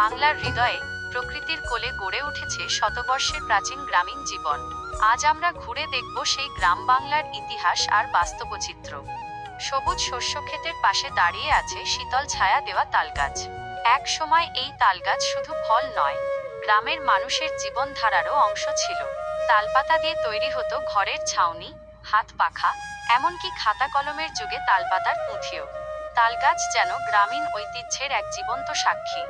বাংলার হৃদয়ে প্রকৃতির কোলে গড়ে উঠেছে শতবর্ষের প্রাচীন গ্রামীণ জীবন। আজ আমরা ঘুরে দেখব সেই গ্রাম বাংলার ইতিহাস আর বাস্তবচিত্র। সবুজ শস্যক্ষেতের পাশে দাঁড়িয়ে আছে শীতল ছায়া দেওয়া তালগাছ। এক সময় এই তালগাছ শুধু ফল নয়, গ্রামের মানুষের জীবনধারারও অংশ ছিল। তালপাতা দিয়ে তৈরি হতো ঘরের ছাউনি, হাত পাখা, এমনকি খাতা কলমের যুগে তালপাতার পুঁথিও। তালগাছ যেন গ্রামীণ ঐতিহ্যের এক জীবন্ত সাক্ষী।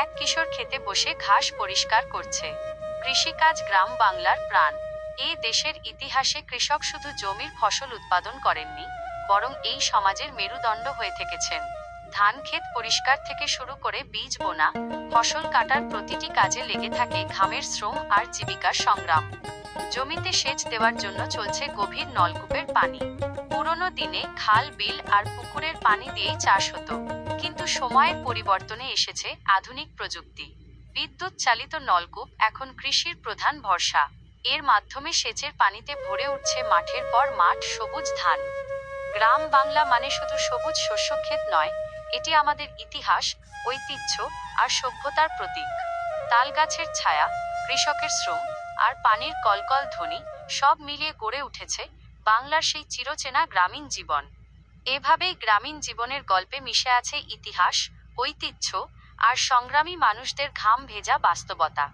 এক কিশোর খেতে বসে ঘাস পরিষ্কার করছে। কৃষিকাজ গ্রাম বাংলার প্রাণ। এই দেশের ইতিহাসে কৃষক শুধু জমির ফসল উৎপাদন করেননি, বরং এই সমাজের মেরুদণ্ড হয়ে থেকেছেন। ধান ক্ষেত পরিষ্কার থেকে শুরু করে বীজ বোনা, ফসল কাটার প্রতিটি কাজে লেগে থাকে ঘামের শ্রম আর জীবিকার সংগ্রাম। জমিতে সেচ দেওয়ার জন্য চলছে গভীর নলকূপের পানি। পুরনো দিনে খাল, বিল আর পুকুরের পানি দিয়েই চাষ হতো। কিন্তু সময়ের পরিবর্তনে এসেছে আধুনিক প্রযুক্তি। বিদ্যুৎ চালিত নলকূপ এখন কৃষির প্রধান ভরসা। এর মাধ্যমে সেচের পানিতে ভরে উঠছে মাঠের পর মাঠ সবুজ ধান। গ্রাম বাংলা মানে শুধু সবুজ শস্যক্ষেত নয়, এটি আমাদের ইতিহাস, ঐতিহ্য আর সভ্যতার প্রতীক। তাল গাছের ছায়া, কৃষকের শ্রম আর পানির কলকল ধ্বনি সব মিলিয়ে গড়ে উঠেছে বাংলার সেই চিরচেনা গ্রামীণ জীবন। এভাবেই গ্রামীণ জীবনের গল্পে মিশে আছে ইতিহাস ঐতিহ্য আর সংগ্রামী মানুষদের ঘাম ভেজা বাস্তবতা।